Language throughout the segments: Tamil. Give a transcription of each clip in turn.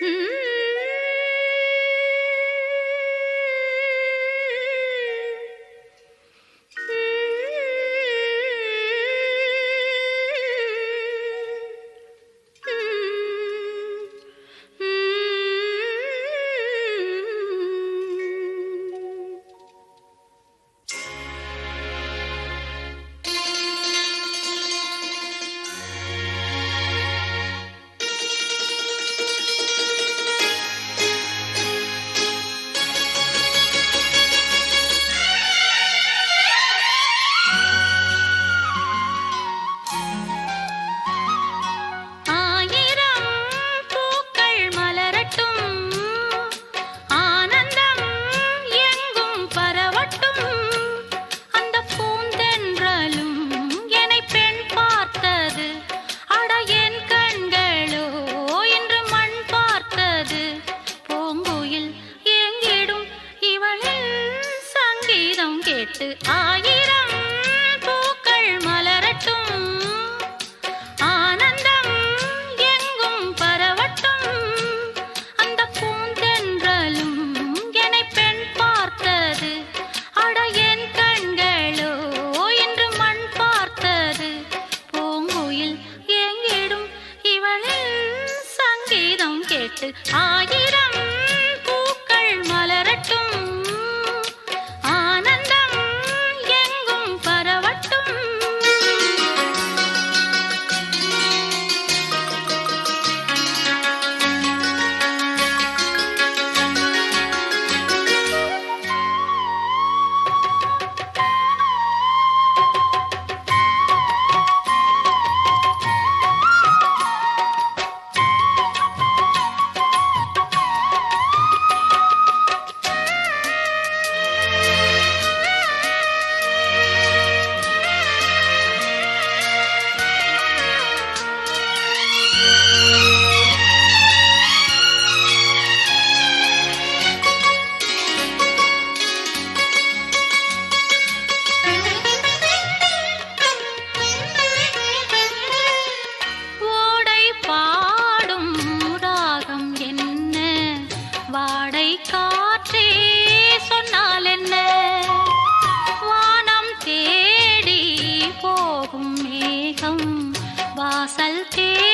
Hmm. எட்டு ஆயிரம் फ़सल के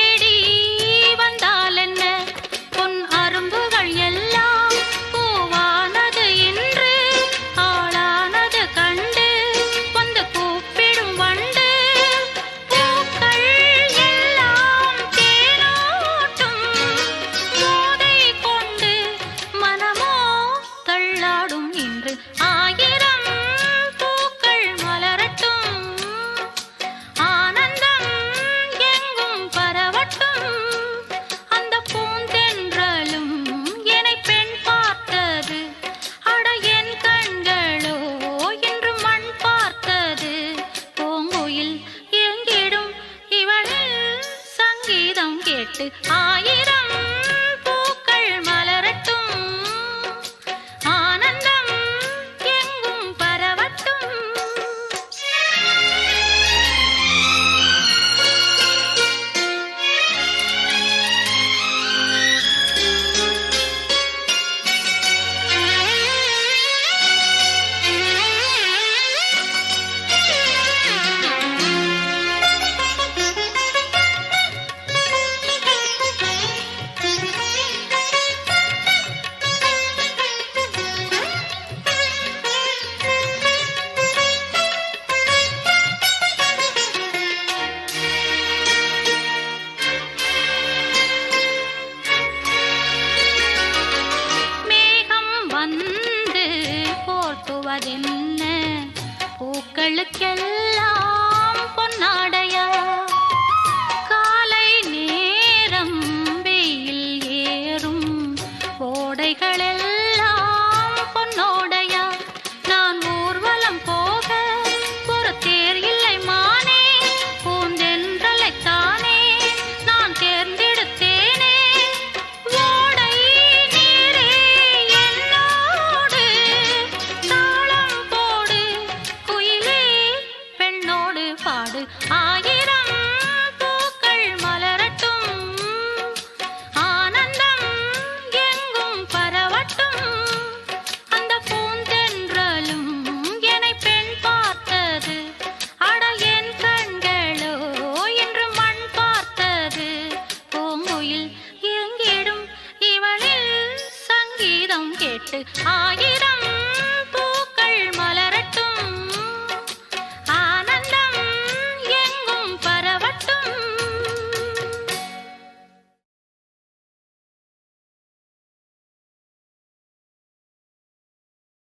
நேரம் மக்களுக்கெல்லாம் பொன்னாடையா காலை நேரம் வெயில் ஏறும். ஓடைகளெல்லாம் கீதம் கேட்டு ஆயிரம்